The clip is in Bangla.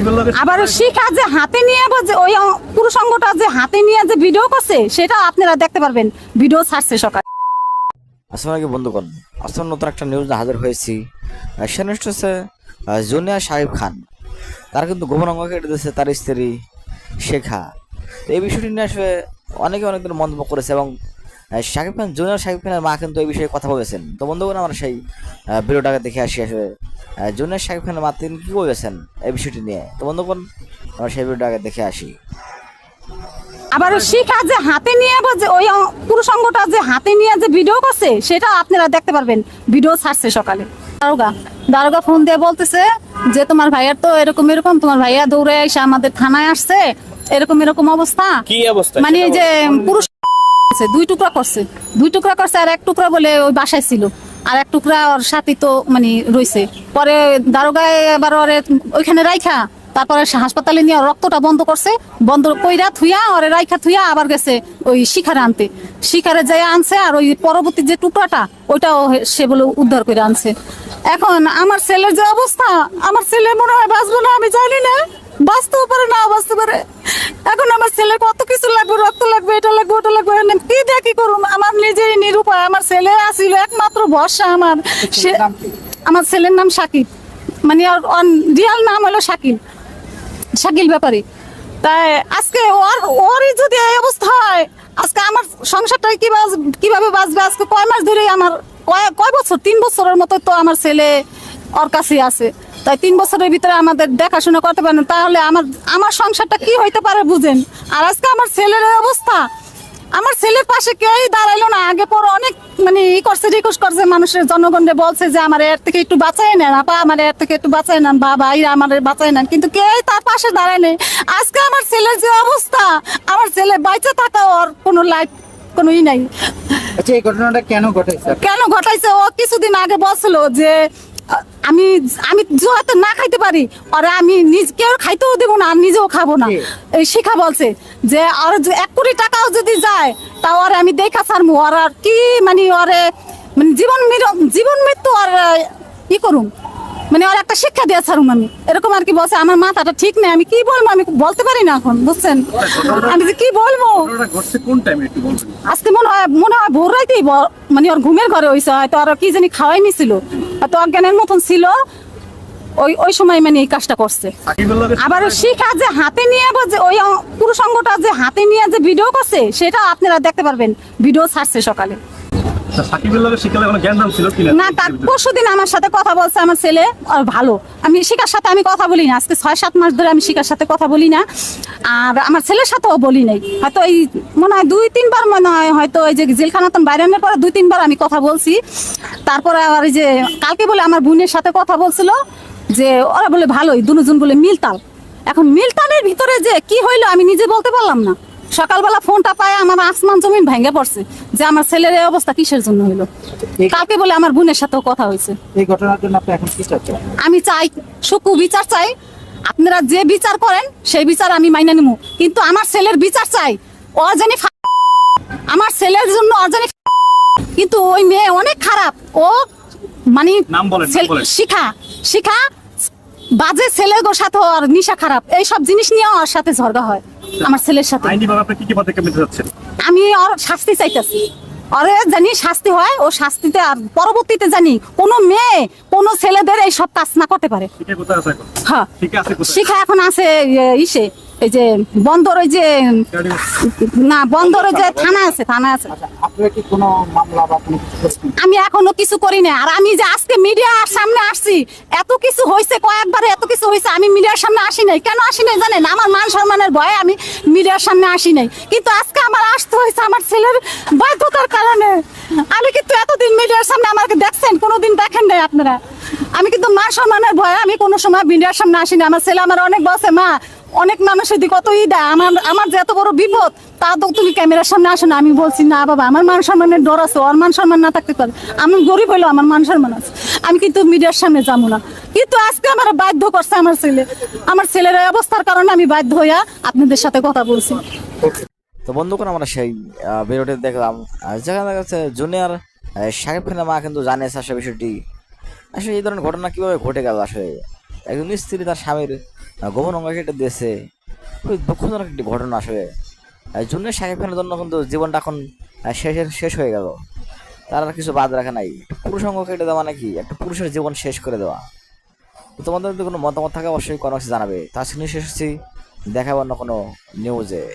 আবার শিখা যে হাতে নিয়ে আবার যে ওই অ- পুরুষাঙ্গটা যে হাতে নিয়ে যে ভিডিও করছে সেটা আপনারা দেখতে পারবেন। ভিডিও ছাড়ছে সকাল। আসসালামু আলাইকুম বন্ধুগণ। আসলে নতুন একটা নিউজ হাজির হয়েছি। সে নিউজটা হচ্ছে জুনিয়া সাহেব খান। তার কিন্তু গোপন অঙ্গ কেটে দিয়েছে তার স্ত্রী শেখা। তো এই বিষয়টি নিয়ে আসলে অনেকে অনেক দিন মন্তব্য করেছে এবং শাকিব খান জুনিয়র শাকিব খানের মা কিন্তু এই বিষয়ে কথা বলেছেন। তো বন্ধুগণ আমরা সেই ভিডিওটাকে দেখে আসি আসলে জুনিয়র শাকিব খানের মা তিনি কী বলেছেন এই বিষয়টি নিয়ে? তো বন্ধুগণ আমরা সেই ভিডিওটাকে দেখে আসি। আবার শিখা যে হাতে নিয়ে আবার যে ওই অ- পুরুষাঙ্গটা যে হাতে নিয়ে যে ভিডিও করছে সেটা আপনারা দেখতে পারবেন। ভিডিও ছাড়ছে সকালে। দারোগা দারোগা ফোন দিয়ে বলতেছে যে তোমার ভাইয়ার তো এরকম এরকম তোমার ভাইয়া দৌড়ে এসে আমাদের থানায় আসছে এরকম এরকম অবস্থা। কি অবস্থা? মানে এই যে পুরুষ করছে, দুই টুকরা করছে। দুই টুকরা করছে আর এক টুকরা বলে ওই বাসায় ছিল। আর এক টুকরা ওর সাথে তো মানে রইছে। পরে দারোগায় এবার ওরে ওইখানে রাইখা তারপরে হাসপাতালে নিয়ে রক্তটা বন্ধ করছে। বন্ধ কইরা থুইয়া ওরে রাইখা থুইয়া আবার গেছে ওই শিখারে আনতে। শিখারে যাই আনছে আর ওই পরবর্তী যে টুকরাটা ওইটাও সে বলে উদ্ধার করে আনছে। এখন আমার ছেলের যে অবস্থা আমার ছেলে মনে হয় বাঁচবো না আমি জানি না। বাঁচতেও পারে না বাঁচতে পারে। এখন আমার ছেলে কত কিছু লাগবে রক্ত লাগবে এটা লাগবে ওটা লাগবে কি দিয়ে কি করুম? আমার নিজেরই নিরুপায় আমার ছেলে আসিল একমাত্র ভরসা আমার। সে আমার ছেলের নাম শাকিব মানে ওর রিয়াল নাম হলো শাকিল। শাকিল ব্যাপারী। তাই আজকে ওর ওরই যদি এই অবস্থা হয় আজকে আমার সংসারটাই কি কীভাবে বাঁচবে? আজকে কয় মাস ধরে আমার কয় কয় বছর? তিন বছরের মতো তো আমার ছেলে ওর কাছে আছে। তাই তিন বছরের ভিতরে আমাদের দেখাশোনা করতে পারেন তাহলে আমার আমার সংসারটা কি হইতে পারে বুঝেন? আর আজকে আমার ছেলের অবস্থা। আমার ছেলের পাশে কেউই দাঁড়াইলো না। আগে পর অনেক মানে ই করছে রিকোয়েস্ট করছে মানুষের জনগণে বলছে যে আমার এর থেকে একটু বাঁচাই নেন। আপা আমার এর থেকে একটু বাঁচাই নেন। বা ভাইরা আমার বাঁচাই নেন। কিন্তু কেউই তার পাশে দাঁড়ায় নেই। আজকে আমার ছেলের যে অবস্থা আমার ছেলে বাইচে থাকা ওর কোনো লাইফ কোনো ই নাই। আচ্ছা এই ঘটনাটা কেন ঘটেছে? কেন ঘটাইছে? ও কিছুদিন আগে বলছিল যে আমি আমি জোয়া তো না খাইতে পারি। আর আমি নিজ কেউ খাইতেও দেবো না আর নিজেও খাব না। এই শিখা বলছে যে আর এক কোটি টাকাও যদি যায় তাও আর আমি দেখা ছাড়মু। আর কি মানে ওরে মানে জীবন জীবন মৃত্যু আর ই করুম। মানে ওর একটা শিক্ষা দিয়ে ছাড়ুম আমি। এরকম আর কি বলছে আমার মাথাটা ঠিক নেই আমি কি বলব? আমি বলতে পারি না এখন বুঝছেন? আমি যে কি বলব? আজকে মনে হয় মনে হয় ভোর রাইতেই মানে ওর ঘুমের ঘরে হয়েছে হয়তো আর কি জানি খাওয়াই নিছিল। হয়তো অজ্ঞানের মতন ছিল। ওই ওই সময় মানে এই কাজটা করছে। আবার শিখা যে হাতে নিয়ে আবার যে ওই অ- পুরুষাঙ্গটা যে হাতে নিয়ে যে ভিডিও করছে সেটা আপনারা দেখতে পারবেন। ভিডিও ছাড়ছে সকালে। না? তার আমার সাথে কথা বলছে আমার ছেলে ভালো। আমি সাথে আমি কথা বলি না। আজকে ছয়, সাত মাস ধরে আমি সাথে কথা বলি না। আর আমার ছেলের সাথেও বলি নাই। হয়তো এই মনে হয় দুই, তিনবার মনে হয় হয়তো যে পরে তিনবার আমি কথা বলছি। তারপরে যে কালকে বলে আমার বোনের সাথে কথা বলছিল যে, ওরা বলে ভালোই, দুজন বলে মিলতাল। এখন মিলতালের ভিতরে যে কি হইল আমি নিজে বলতে পারলাম না। সকালবেলা ফোনটা পায় আমার আসমান জমিন ভেঙে পড়ছে। যে আমার ছেলের এই অবস্থা কিসের জন্য হইল? কালকে বলে আমার বোনের সাথেও কথা হয়েছে। এই ঘটনার জন্য আপনি এখন কি চাচ্ছেন? আমি চাই সুকু বিচার চাই। আপনারা যে বিচার করেন সেই বিচার আমি মাইনে নিব কিন্তু আমার ছেলের বিচার চাই। ও জানি আমার ছেলের জন্য ও জানি কিন্তু ওই মেয়ে অনেক খারাপ। ও মানে নাম বলেন, বলেন। শিখা শিখা বাজে ছেলের সাথে ওর নিশা খারাপ। এই সব জিনিস নিয়ে ওর সাথে ঝগড়া হয়। আমার ছেলের সাথে। আইনি ভাবে আপনি কি কি পদক্ষেপ নিতে যাচ্ছেন আমি ওর শাস্তি চাইতেছি। ওরে জানি শাস্তি হয় ও শাস্তিতে আর পরবর্তীতে জানি কোনো মেয়ে কোনো ছেলেদের এই সব কাজ না করতে পারে। এখন? হ্যাঁ। ঠিক আছে কোথায়? শিখা এখন আছে ইসে এই যে বন্দর ওই যে না বন্দর ওই যে থানা আছে থানা আছে। আচ্ছা আপনারা কি কোনো মামলা বা কোনো কিছু করেছেন? আমি এখনও কিছু করি না আর আমি যে আজকে সামনে আসছি এত কিছু হয়েছে কয়েকবারে এত কিছু হয়েছে আমি মিডিয়ার সামনে আসি নাই। কেন আসি নাই জানেন? আমার মান সম্মানের ভয়ে আমি মিডিয়ার সামনে আসি নাই। কিন্তু আজকে আমার আসতে হয়েছে আমার ছেলের বাধ্যতার কারণে। আমি কিন্তু এতদিন মিডিয়ার সামনে আমাকে দেখছেন, কোনোদিন দেখেন নাই আপনারা। আমি কিন্তু মা সম্মানের ভয়ে আমি কোনো সময় মিডিয়ার সামনে আসিনি আমার ছেলে আমার অনেক বসে মা। অনেক মানুষের দিকে কত ই দেয়, আমার আমার যে এত বড় বিপদ, তা তো তুমি ক্যামেরার সামনে আসো না। আমি বলছি, না বাবা, আমার মান সম্মানের ডর আছে, ওর মান সম্মান না থাকতে পারে। আমি গরিব হইল আমার মান সম্মান আছে। আমি কিন্তু মিডিয়ার সামনে যাব না। কিন্তু আজকে আমার বাধ্য করছে আমার ছেলে। আমার ছেলের অবস্থার কারণে আমি বাধ্য হইয়া আপনাদের সাথে কথা বলছি। তো বন্ধুগণ আমরা সেই ভিডিওটি দেখলাম। যেখানে দেখা যাচ্ছে, জুনিয়র সাকিব খানের মা কিন্তু জানিয়েছে আসলে বিষয়টি। আসলে এই ধরনের ঘটনা কীভাবে ঘটে গেল আসলে? একজন স্ত্রী তার স্বামীর গোপন অঙ্গ কেটে দিয়েছে। খুবই দুঃখজনক একটি ঘটনা আসলে। জন্য সাহেব খানের জন্য কিন্তু জীবনটা এখন শেষ শেষের শেষ হয়ে গেল। তার আর কিছু বাদ রাখা নাই। পুরুষ অঙ্গ কেটে দেওয়া নাকি? একটা পুরুষের জীবন শেষ করে দেওয়া। তোমাদের যদি কোনো মতামত থাকে অবশ্যই কোনো জানাবে। তার সঙ্গে শেষ হচ্ছি দেখাবো অন্য কোনো নিউজে